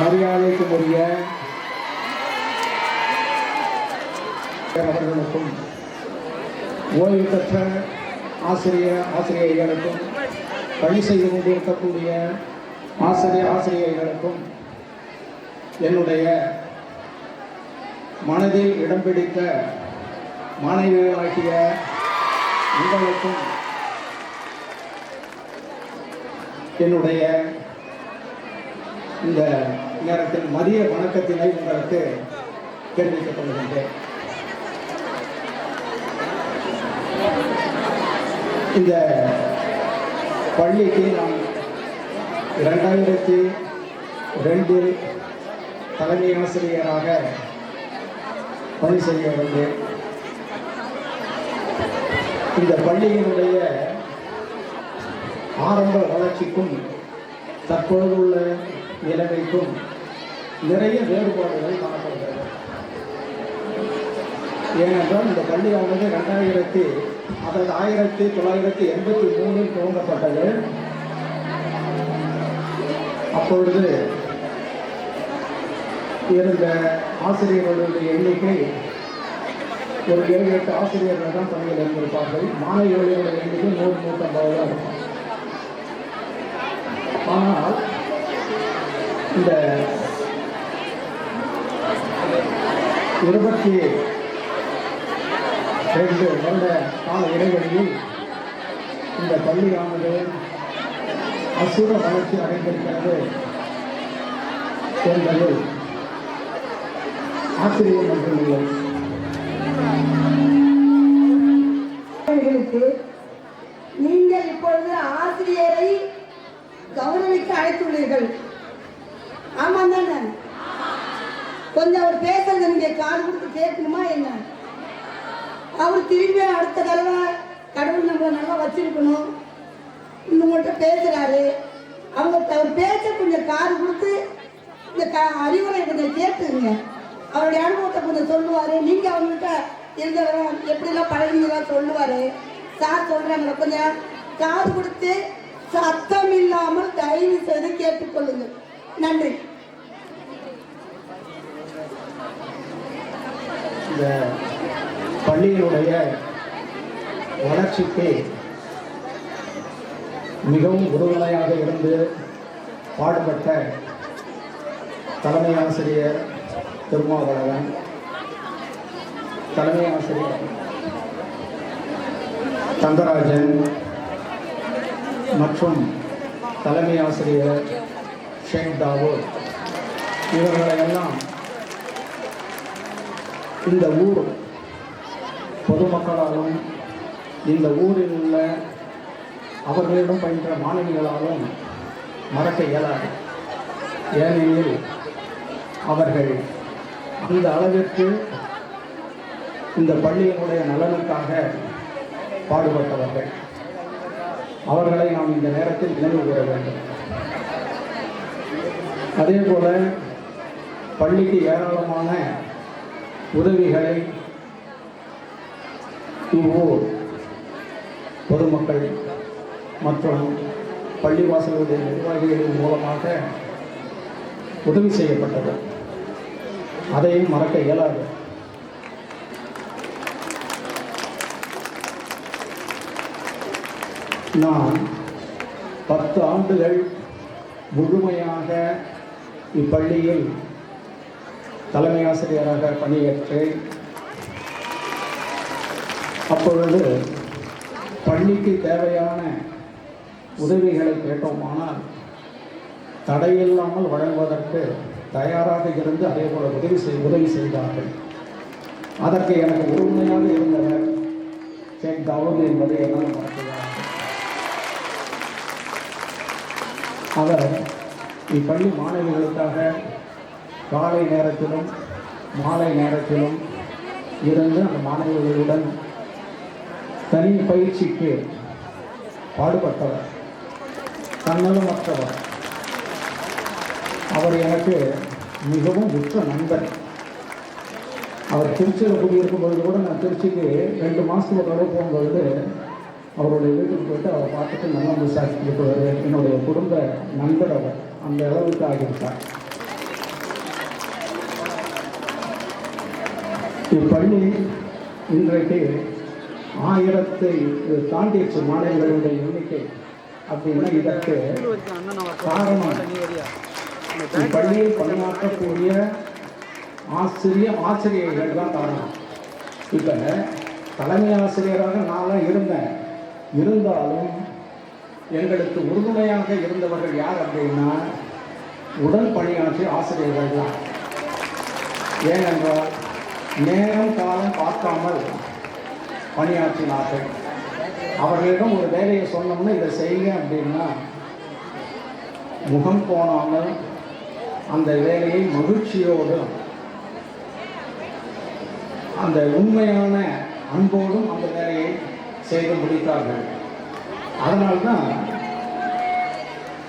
மரியாதைக்குரிய அவர்களுக்கும் ஓய்வு பெற்ற ஆசிரியர் ஆசிரியர்களுக்கும் பணி செய்து கொண்டிருக்கக்கூடிய ஆசிரியர் ஆசிரியர்களுக்கும் என்னுடைய மனதில் இடம் பிடித்த மாணவிகளாகிய உங்களுக்கும் என்னுடைய இந்த நேரத்தில் மதிய வணக்கத்தினை உங்களுக்கு தெரிவித்துக் கொள்கின்றேன் இந்த பள்ளிக்கு நான் இரண்டாயிரத்தி ரெண்டில் தலைமை ஆசிரியராக பணி செய்ய வந்தேன். இந்த பள்ளியினுடைய ஆரம்ப வளர்ச்சிக்கும் தற்பொழுதுள்ள நிலைமைக்கும் நிறைய வேறுபாடுகள் காணப்படுகிறது. ஏனென்றால் இந்த பள்ளியானது ரெண்டாயிரத்தி அதாவது ஆயிரத்தி தொள்ளாயிரத்தி எண்பத்தி மூணில் துவங்கப்பட்டது. அப்பொழுது இருந்த ஆசிரியர்களுடைய எண்ணிக்கை ஒரு ஏழு எட்டு ஆசிரியர்கள் தான் பணியில் இருந்திருப்பார்கள். மாணவிகளுடைய எண்ணிக்கை நூறு நூற்றம்பது தான். இருக்கும் ஆனால் இந்த இருபத்தி ரெண்டு வருட கால இடைவெளியில் இந்த பள்ளியானது அசுர வளர்ச்சி அடைந்திருக்கிறது என்பது ஆசிரியர் மட்டுமில்லை கொஞ்சம் அவர் பேசுறது நீங்க காது கொடுத்து கேட்கணுமா என்ன? அவர் திரும்பி அடுத்த தடவை கடவுள் நம்மளை நல்லா வச்சிருக்கணும். உங்கள்கிட்ட பேசுறாரு. அவங்க அவர் பேச்ச கொஞ்சம் காது கொடுத்து இந்த க அறிவுரை கொஞ்சம் கேட்டுங்க. அவருடைய அனுபவத்தை கொஞ்சம் சொல்லுவாரு. நீங்க அவங்கள்ட்ட இருந்தவரும் எப்படிலாம் பழகிங்களா சொல்லுவாரு. சார் சொல்றாங்க கொஞ்சம் காது கொடுத்து சத்தம் இல்லாமல் தயவு செய்து கேட்டுக்கொள்ளுங்க. நன்றி. இந்த பள்ளியினுடைய வளர்ச்சிக்கு மிகவும் உறுதுணையாக இருந்து பாடுபட்ட தலைமை ஆசிரியர் திருமாவளவன். தலைமை ஆசிரியர் தங்கராஜன் மற்றும் தலைமை ஆசிரியர் ஷேக் தாவூர் இவர்களையெல்லாம் இந்த ஊர் பொதுமக்களாலும் இந்த ஊரில் உள்ள அவர்களிடம் பயின்ற மாணவிகளாலும் மறக்க இயலாது. ஏனெனில் அவர்கள் அந்த அளவிற்கு இந்த பள்ளியினுடைய நலனுக்காக பாடுபட்டவர்கள். அவர்களை நாம் இந்த நேரத்தில் நினைவு கூற வேண்டும். அதே போல பள்ளிக்கு ஏராளமான உதவிகளை இவ்வூர் பொதுமக்கள் மற்றும் பள்ளிவாசலுடைய நிர்வாகிகளின் மூலமாக உதவி செய்யப்பட்டது. அதையும் மறக்க இயலாது. நான் பத்து ஆண்டுகள் முழுமையாக இப்பள்ளியில் தலைமை ஆசிரியராக பணியேற்றேன் அப்பொழுது பள்ளிக்கு தேவையான உதவிகளை கேட்டோமானால் தடையில்லாமல் வழங்குவதற்கு தயாராக இருந்து அதே போல உதவி செய் உதவி செய்தார்கள். அதற்கு எனக்கு உறுதுணையாக இருந்தவர் ஷேக் தாவூத் என்பதை என்னால் மறக்கிறார் அவர் இப்பள்ளி மாணவிகளுக்காக காலை நேரத்திலும் மாலை நேரத்திலும் இருந்து அந்த மாணவர்களுடன் தனி பயிற்சிக்கு பாடுபட்டவர். தன்னலமற்றவர் அவர் எனக்கு மிகவும் உற்ற நண்பர். அவர் திருச்சியில் குடியிருக்கும் பொழுது கூட நான் திருச்சிக்கு ரெண்டு மாதத்துக்கு தடவை போகும்பொழுது அவருடைய வீட்டுக்கு போயிட்டு அவரை பார்த்துட்டு நல்லா விசாரிச்சுட்டு என்னுடைய குடும்ப நண்பர் அவர். அந்த அளவுக்கு ஆகியிருக்கார் இப்பள்ளி இன்றைக்கு ஆயிரத்தை தாண்டிடுச்சு மாணவர்களுடைய எண்ணிக்கை அப்படின்னா இதற்கு காரணம் இப்பள்ளியில் பணியாற்றக்கூடிய ஆசிரிய ஆசிரியர்கள் தான் காரணம். இப்போ தலைமை ஆசிரியராக நான்லாம் இருந்தேன். இருந்தாலும் எங்களுக்கு உறுதுணையாக இருந்தவர்கள் யார் அப்படின்னா உடன் பணியாற்றிய ஆசிரியர்கள் தான். ஏனென்றால் நேரம் காலம் பார்க்காமல் பணியாற்றினார்கள். அவர்களிடம் ஒரு வேலையை சொன்னோம்னா இதை செய்யுங்க அப்படின்னா முகம் போனாமல் அந்த வேலையை மகிழ்ச்சியோடு அந்த உண்மையான அன்போடும் அந்த வேலையை செய்து முடித்தார்கள். அதனால்தான்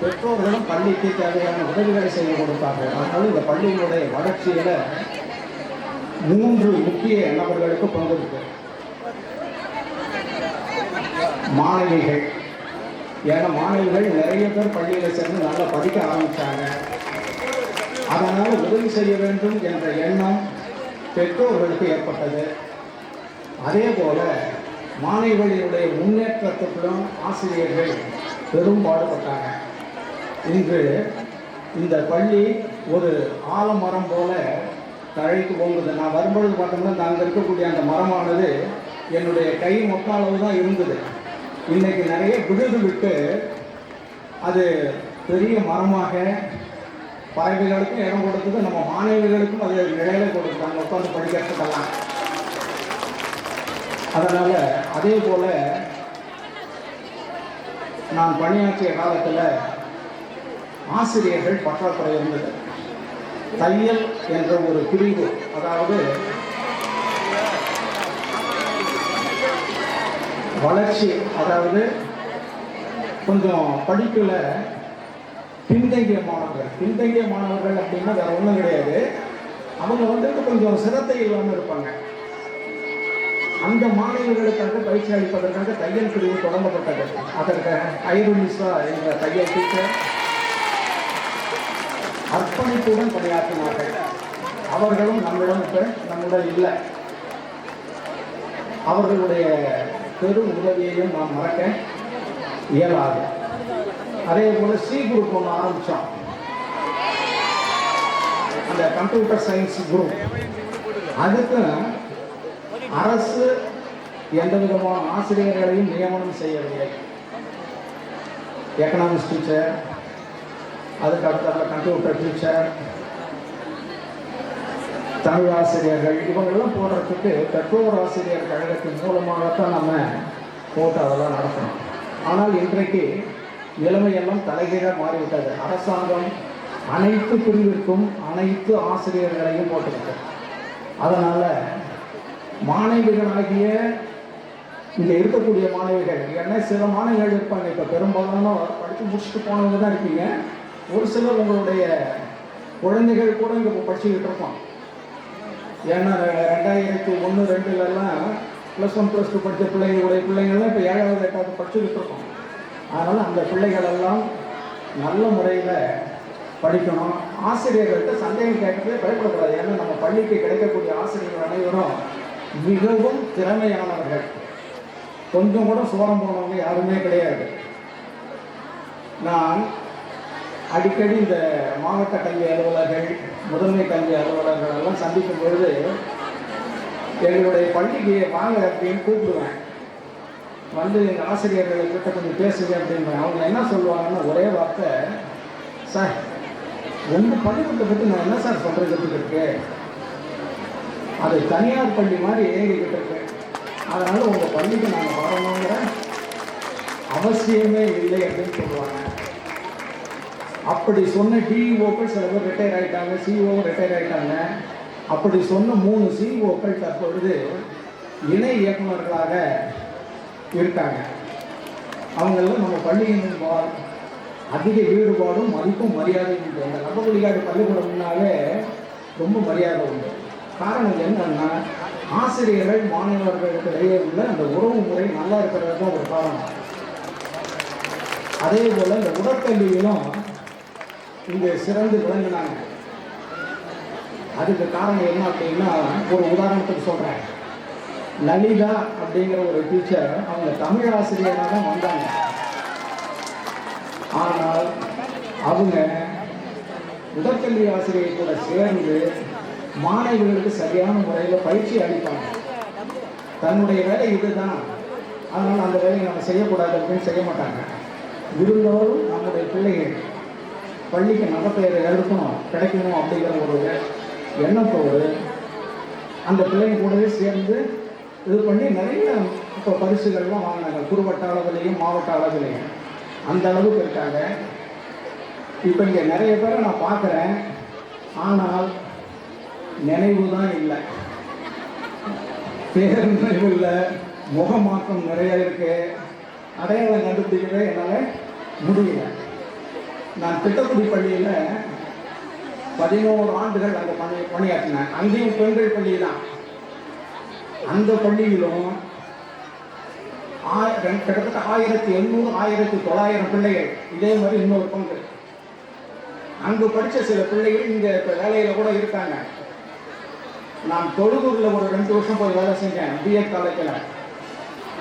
பெற்றோர்களும் பள்ளிக்கு தேவையான உதவிகளை செய்து கொடுத்தார்கள். அதனால இந்த பள்ளியினுடைய வளர்ச்சியில் மூன்று முக்கிய நபர்களுக்கு பங்கு மாணவிகள். ஏன்னா மாணவிகள் நிறைய பேர் பள்ளியில் சேர்ந்து நல்லா படிக்க ஆரம்பித்தாங்க அதனால் உதவி செய்ய வேண்டும் என்ற எண்ணம் பெற்றோர்களுக்கு ஏற்பட்டது. அதே போல மாணவிகளினுடைய முன்னேற்றத்துக்கும் ஆசிரியர்கள் பெரும் பாடுபட்டாங்க. இன்று இந்த பள்ளி ஒரு ஆலமரம் போல தழைத்து போகுது நான் வரும்பொழுது பார்த்தோம்னா நாங்கள் இருக்கக்கூடிய அந்த மரமானது என்னுடைய கை மொத்த அளவு தான் இருந்தது. இன்னைக்கு நிறைய விழுது விட்டு அது பெரிய மரமாக பறவைகளுக்கும் இடம் கொடுத்தது நம்ம மாணவிகளுக்கும் அது நிலையில கொடுத்தாங்க உட்காந்து படிக்கிறதுக்கெல்லாம். அதனால் அதே போல் நான் பணியாற்றிய காலத்தில் ஆசிரியர்கள் பற்றாக்குறை இருந்தது. தையல் என்ற ஒரு பிரிவு அதாவது வளர்ச்சி அதாவது கொஞ்சம் படிப்பில் பின்தங்கிய மாணவர்கள் பின்தங்கிய மாணவர்கள் அப்படின்னா வேற ஒன்றும் கிடையாது. அவங்க வந்துட்டு கொஞ்சம் சிரத்தை இல்லாமல் இருப்பாங்க. அந்த மாணவர்களுக்காக பயிற்சி அளிப்பதற்காக தையல் பிரிவு தொடங்கப்பட்டது. அதற்கு ஐரோனிசா என்ற தையல் டீச்சர் அர்ப்பணிப்புடன் பணியாற்றினார்கள். அவர்களும் நம்மிடம் இப்ப நம்முடன் இல்லை. அவர்களுடைய பெரும் உதவியையும் நாம் மறக்க இயலாது. அதே போல சி குரூப் ஒன்று ஆரம்பித்தோம் அந்த கம்ப்யூட்டர் சயின்ஸ் குரூப் அதுக்கு அரசு எந்த விதமான ஆசிரியர்களையும் நியமனம் செய்யவில்லை. எக்கனாமிக்ஸ் டீச்சர் அதுக்கு அடுத்த கம்ப்யூட்டர் டீச்சர் தமிழ் ஆசிரியர்கள் இவங்கெல்லாம் போடுறதுக்கு பெற்றோர் ஆசிரியர் கழகத்தின் மூலமாகத்தான் நம்ம போட்டு அதெல்லாம் நடத்தணும். ஆனால் இன்றைக்கு நிலைமையெல்லாம் தலைகீழாக மாறிவிட்டது. அரசாங்கம் அனைத்து பிரிவிற்கும் அனைத்து ஆசிரியர்களையும் போட்டிருக்கு. அதனால் மாணவிகளாகிய இங்கே இருக்கக்கூடிய மாணவிகள் ஏன்னா சில மாணவிகள் இருப்பாங்க. இப்போ பெரும்பாலான படித்து முடிச்சுட்டு போனவங்க தான் இருக்கீங்க. ஒரு சிலர் உங்களுடைய குழந்தைகள் கூட இங்கே படிச்சுக்கிட்டு இருப்போம் ஏன்னா ரெண்டாயிரத்தி ஒன்று ரெண்டுலலாம் ப்ளஸ் ஒன் ப்ளஸ் டூ படித்த பிள்ளைங்களுடைய பிள்ளைங்கள்லாம் இப்போ ஏழாவது எட்டாவது படிச்சுக்கிட்டு இருக்கோம் அதனால் அந்த பிள்ளைகளெல்லாம் நல்ல முறையில் படிக்கணும். ஆசிரியர்கள்ட்ட சந்தேகம் கேட்கறதே பயப்படக்கூடாது. ஏன்னா நம்ம பள்ளிக்கு கிடைக்கக்கூடிய ஆசிரியர்கள் அனைவரும் மிகவும் திறமையானவர்கள். கொஞ்சம் கூட சோரம் போனவங்க யாருமே கிடையாது. நான் அடிக்கடி இந்த மாவட்ட கல்வி அலுவலர்கள் முதன்மை கல்வி அலுவலர்கள் எல்லாம் சந்திக்கும் பொழுது எங்களுடைய பள்ளிக்கு வாங்க அப்படின்னு கூப்பிடுவேன். வந்து எங்கள் ஆசிரியர்களை கிட்ட கொஞ்சம் பேசுங்க அப்படின்னு அவங்க என்ன சொல்லுவாங்கன்னா ஒரே வார்த்தை சார் உங்கள் பள்ளிக்கூடத்தை பற்றி நான் என்ன சார் சொல்கிறதுக்கு இருக்கு அது தனியார் பள்ளி மாதிரி ஏறிக்கிட்டு இருக்கு. அதனால் உங்கள் பள்ளிக்கு நாங்கள் வரணுங்கிற அவசியமே இல்லை அப்படின்னு சொல்லுவாங்க. அப்படி சொன்ன டிஇஓக்கள் சில பேர் ரிட்டையர் ஆகிட்டாங்க சிஇஓ ரிட்டையர் ஆகிட்டாங்க அப்படி சொன்ன மூணு சிஇஓக்கள் தற்பொழுது இணை இயக்குநர்களாக இருக்காங்க. அவங்கெல்லாம் நம்ம பள்ளியின் அதிக ஈடுபாடும் மதிப்பும் மரியாதையும் உண்டு. அந்த நம்பகுலிகாடு பள்ளிக்கூடம்னாலே ரொம்ப மரியாதை உண்டு. காரணம் என்னன்னா ஆசிரியர்கள் மாணவர்களுக்கிடையே உள்ள அந்த உறவு முறை நல்லா இருக்கிறது தான் ஒரு காரணம். அதே போல் இந்த உடற்கல்வியிலும் இங்கே சிறந்து விளங்கினாங்க. அதுக்கு காரணம் என்ன அப்படின்னா ஒரு உதாரணத்துக்கு சொல்கிறேன் லலிதா அப்படிங்கிற ஒரு டீச்சர் அவங்க தமிழ் ஆசிரியராக தான் வந்தாங்க. ஆனால் அவங்க உடற்கல்வி ஆசிரியை கூட சேர்ந்து மாணவிகளுக்கு சரியான முறையில் பயிற்சி அளிப்பாங்க. தன்னுடைய வேலை இதுதான். அதனால் அந்த வேலையை நம்ம செய்யக்கூடாது அப்படின்னு செய்ய மாட்டாங்க. இருந்தாலும் நம்முடைய பிள்ளைகள் பள்ளிக்கு நல்ல எடுக்கணும் கிடைக்கணும் அப்படிங்கிற ஒரு எண்ணத்தோடு அந்த பிள்ளைங்க கூடவே சேர்ந்து இது பண்ணி நிறைய இப்போ பரிசுகள்லாம் வாங்கினாங்க. குறுவட்ட அளவுலேயும் மாவட்ட அளவுலேயும். அந்த அளவுக்கு இருக்காங்க. இப்போ இங்கே நிறைய பேரை நான் பார்க்குறேன். ஆனால் நினைவு தான் இல்லை. பேர் நினைவு இல்லை. முகமாற்றம் நிறைய இருக்குது அடையாளம் கண்டுபிடிக்கவே என்னால் முடியல. நான் திட்டக்குடி பள்ளியில் பதினோரு ஆண்டுகள் அங்கே பணி பணியாற்றினேன். அங்கேயும் பெண்கள் பள்ளி தான் அந்த பள்ளியிலும் ரெண்டு- கிட்டத்தட்ட ஆயிரத்தி எண்ணூறு ஆயிரத்தி தொள்ளாயிரம் பிள்ளைகள். இதே மாதிரி இன்னொரு பங்கு. அங்கு படித்த சில பிள்ளைகள் இங்கே இப்போ வேலையில் கூட இருக்காங்க. நான் தொழுதூரில் ஒரு ரெண்டு வருஷம் போய் வேலை செஞ்சேன் பிஎட் காலேஜில்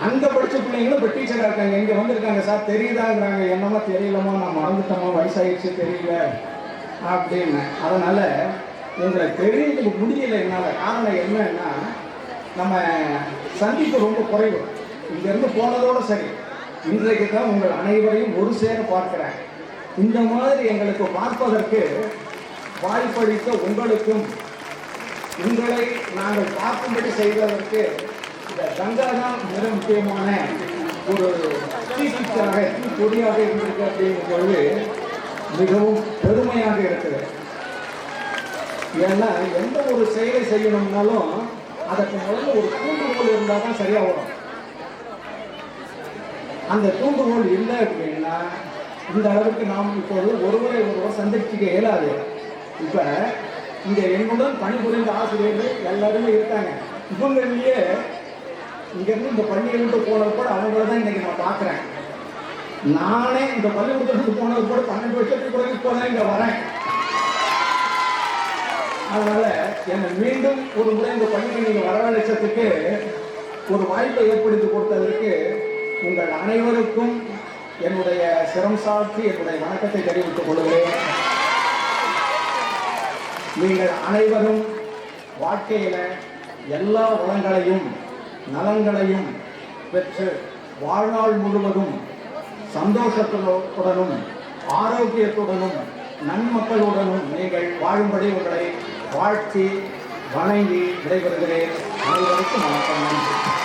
அங்கே படித்த பிள்ளைங்களும் இப்போ டீச்சராக இருக்காங்க. இங்கே வந்திருக்காங்க. சார் தெரியுதாங்கிறாங்க. என்னமோ தெரியலமா நான் மறந்துட்டோமா வயசாயிடுச்சு தெரியல அப்படின்னு. அதனால் உங்களை தெரியுதுக்கு முடியல என்னால். காரணம் என்னன்னா நம்ம சந்திப்பு ரொம்ப குறைவு. இங்கேருந்து போனதோடு சரி. இன்றைக்கு தான் உங்கள் அனைவரையும் ஒரு சேர பார்க்கிறேன். இந்த மாதிரி எங்களுக்கு பார்ப்பதற்கு வாய்ப்பளித்த உங்களுக்கும் உங்களை நாங்கள் பார்க்கும்படி செய்வதற்கு இந்த கங்கா தான் மிக முக்கியமான ஒரு தீப்பிச்சாக கொடியாக இருந்திருக்கு அப்படிங்கும் பொழுது மிகவும் பெருமையாக இருக்குது. ஏன்னா எந்த ஒரு செயலை செய்யணும்னாலும் அதற்கு முதல்ல ஒரு தூண்டுகோல் இருந்தால் தான் சரியாக வரும் அந்த தூண்டுகோல் இல்லை அப்படின்னா இந்த அளவுக்கு நாம் இப்போது ஒருவரை ஒருவர் சந்திச்சுக்க இயலாது. இப்போ இங்கே என்னுடன் பணிபுரிந்த ஆசிரியர்கள் எல்லாருமே இருக்காங்க. இவங்களிலேயே இங்கேருந்து இந்த பள்ளியை விட்டு போனது கூட அவங்கள தான் இன்னைக்கு நான் பார்க்குறேன். நானே இந்த பள்ளிக்கூடத்துக்கு போனது கூட பன்னெண்டு வருஷத்துக்கு பிறகு இப்போ தான் இங்கே வரேன். அதனால என்னை மீண்டும் ஒரு முறை இந்த பள்ளிக்கு நீங்கள் வரவழைச்சதுக்கு ஒரு வாய்ப்பை ஏற்படுத்தி கொடுத்ததற்கு உங்கள் அனைவருக்கும் என்னுடைய சிரம் சாட்சி என்னுடைய வணக்கத்தை தெரிவித்துக் கொள்கிறேன். நீங்கள் அனைவரும் வாழ்க்கையில எல்லா வளங்களையும் நலன்களையும் பெற்று வாழ்நாள் முழுவதும் சந்தோஷத்துடனும் ஆரோக்கியத்துடனும் நன்மக்களுடனும் நீங்கள் வாழும்படி உங்களை வாழ்த்தி வணங்கி விடைபெறுகிறேன். அனைவருக்கும் வணக்கம். நன்றி